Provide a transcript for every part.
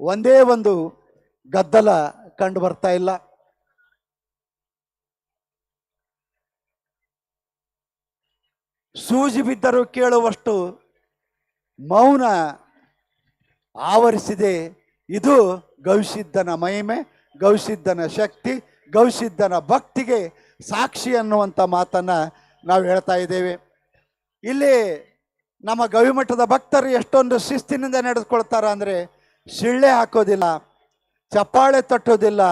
ಒಂದೇ ಒಂದು ಗದ್ದಲ ಕಂಡು ಬರ್ತಾ ಇಲ್ಲ. ಸೂಜಿ ಬಿದ್ದರೂ ಕೇಳುವಷ್ಟು ಮೌನ ಆವರಿಸಿದೆ. ಇದು ಗವಿಸಿದ್ದನ ಮಹಿಮೆ, ಗವಿಸಿದ್ಧನ ಶಕ್ತಿ, ಗವಿಸಿದ್ಧನ ಭಕ್ತಿಗೆ ಸಾಕ್ಷಿ ಅನ್ನುವಂಥ ಮಾತನ್ನ ನಾವು ಹೇಳ್ತಾ ಇದ್ದೇವೆ. ಇಲ್ಲಿ ನಮ್ಮ ಗವಿಮಠದ ಭಕ್ತರು ಎಷ್ಟೊಂದು ಶಿಸ್ತಿನಿಂದ ನಡೆದುಕೊಳ್ತಾರ ಅಂದರೆ ಸಿಳ್ಳೆ ಹಾಕೋದಿಲ್ಲ, ಚಪ್ಪಾಳೆ ತಟ್ಟೋದಿಲ್ಲ,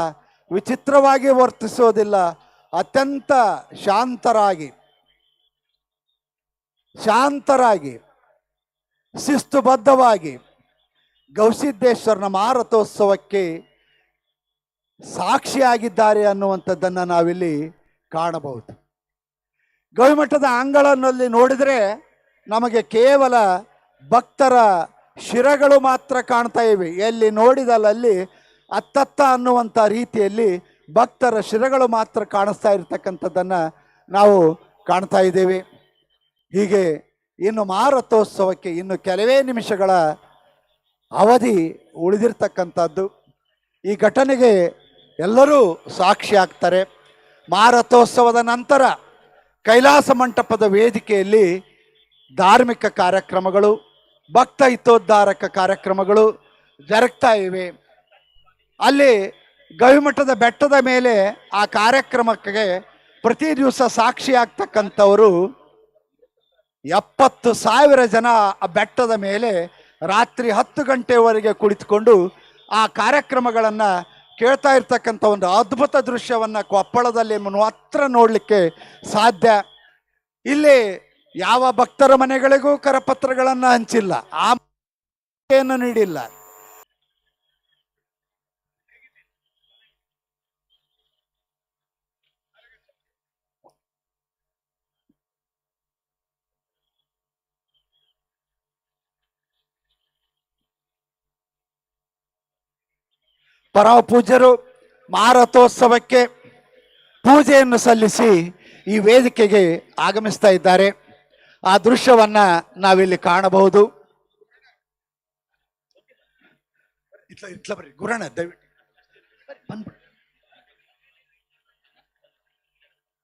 ವಿಚಿತ್ರವಾಗಿ ವರ್ತಿಸೋದಿಲ್ಲ, ಅತ್ಯಂತ ಶಾಂತರಾಗಿ ಶಾಂತರಾಗಿ, ಶಿಸ್ತುಬದ್ಧವಾಗಿ ಗೌಸಿದ್ದೇಶ್ವರನ ಮಾರಥೋತ್ಸವಕ್ಕೆ ಸಾಕ್ಷಿಯಾಗಿದ್ದಾರೆ ಅನ್ನುವಂಥದ್ದನ್ನು ನಾವಿಲ್ಲಿ ಕಾಣಬಹುದು. ಗವಿಮಠದ ಅಂಗಳನಲ್ಲಿ ನೋಡಿದರೆ ನಮಗೆ ಕೇವಲ ಭಕ್ತರ ಶಿರಗಳು ಮಾತ್ರ ಕಾಣ್ತಾ ಇವೆ. ಎಲ್ಲಿ ನೋಡಿದಲ್ಲಲ್ಲಿ ಅತ್ತತ್ತ ಅನ್ನುವಂಥ ರೀತಿಯಲ್ಲಿ ಭಕ್ತರ ಶಿರಗಳು ಮಾತ್ರ ಕಾಣಿಸ್ತಾ ಇರತಕ್ಕಂಥದ್ದನ್ನು ನಾವು ಕಾಣ್ತಾ ಇದ್ದೇವೆ. ಹೀಗೆ ಇನ್ನು ಮಾರಥೋತ್ಸವಕ್ಕೆ ಇನ್ನು ಕೆಲವೇ ನಿಮಿಷಗಳ ಅವಧಿ ಉಳಿದಿರ್ತಕ್ಕಂಥದ್ದು. ಈ ಘಟನೆಗೆ ಎಲ್ಲರೂ ಸಾಕ್ಷಿ ಆಗ್ತಾರೆ. ಮಾರಥೋತ್ಸವದ ನಂತರ ಕೈಲಾಸ ಮಂಟಪದ ವೇದಿಕೆಯಲ್ಲಿ ಧಾರ್ಮಿಕ ಕಾರ್ಯಕ್ರಮಗಳು ಭಕ್ತ ಹಿತೋದ್ಧಾರಕ ಕಾರ್ಯಕ್ರಮಗಳು ಜರುಗ್ತಾ ಇವೆ. ಅಲ್ಲಿ ಗವಿಮಠದ ಬೆಟ್ಟದ ಮೇಲೆ ಆ ಕಾರ್ಯಕ್ರಮಕ್ಕೆ ಪ್ರತಿ ದಿವಸ ಸಾಕ್ಷಿ ಆಗ್ತಕ್ಕಂಥವರು ಎಪ್ಪತ್ತು ಸಾವಿರ ಜನ ಆ ಬೆಟ್ಟದ ಮೇಲೆ ರಾತ್ರಿ ಹತ್ತು ಗಂಟೆವರೆಗೆ ಕುಳಿತುಕೊಂಡು ಆ ಕಾರ್ಯಕ್ರಮಗಳನ್ನು ಕೇಳ್ತಾ ಇರ್ತಕ್ಕಂಥ ಒಂದು ಅದ್ಭುತ ದೃಶ್ಯವನ್ನು ಕೊಪ್ಪಳದಲ್ಲಿ ಮಾತ್ರ ನೋಡಲಿಕ್ಕೆ ಸಾಧ್ಯ. ಇಲ್ಲಿ ಯಾವ ಭಕ್ತರ ಮನೆಗಳಿಗೂ ಕರಪತ್ರಗಳನ್ನು ಹಂಚಿಲ್ಲ. ಆ ನೀಡಿಲ್ಲ. ಪರಮ ಪೂಜ್ಯರು ಮಾರಥೋತ್ಸವಕ್ಕೆ ಪೂಜೆಯನ್ನು ಸಲ್ಲಿಸಿ ಈ ವೇದಿಕೆಗೆ ಆಗಮಿಸ್ತಾ ಇದ್ದಾರೆ. ಆ ದೃಶ್ಯವನ್ನ ನಾವಿಲ್ಲಿ ಕಾಣಬಹುದು. ಇಟ್ಲ ಇಟ್ಲ ಬರ್ರಿ ಗುರಣ ದಯವಿಟ್ಟು. ಬಂದ್ಬಿಡಿ.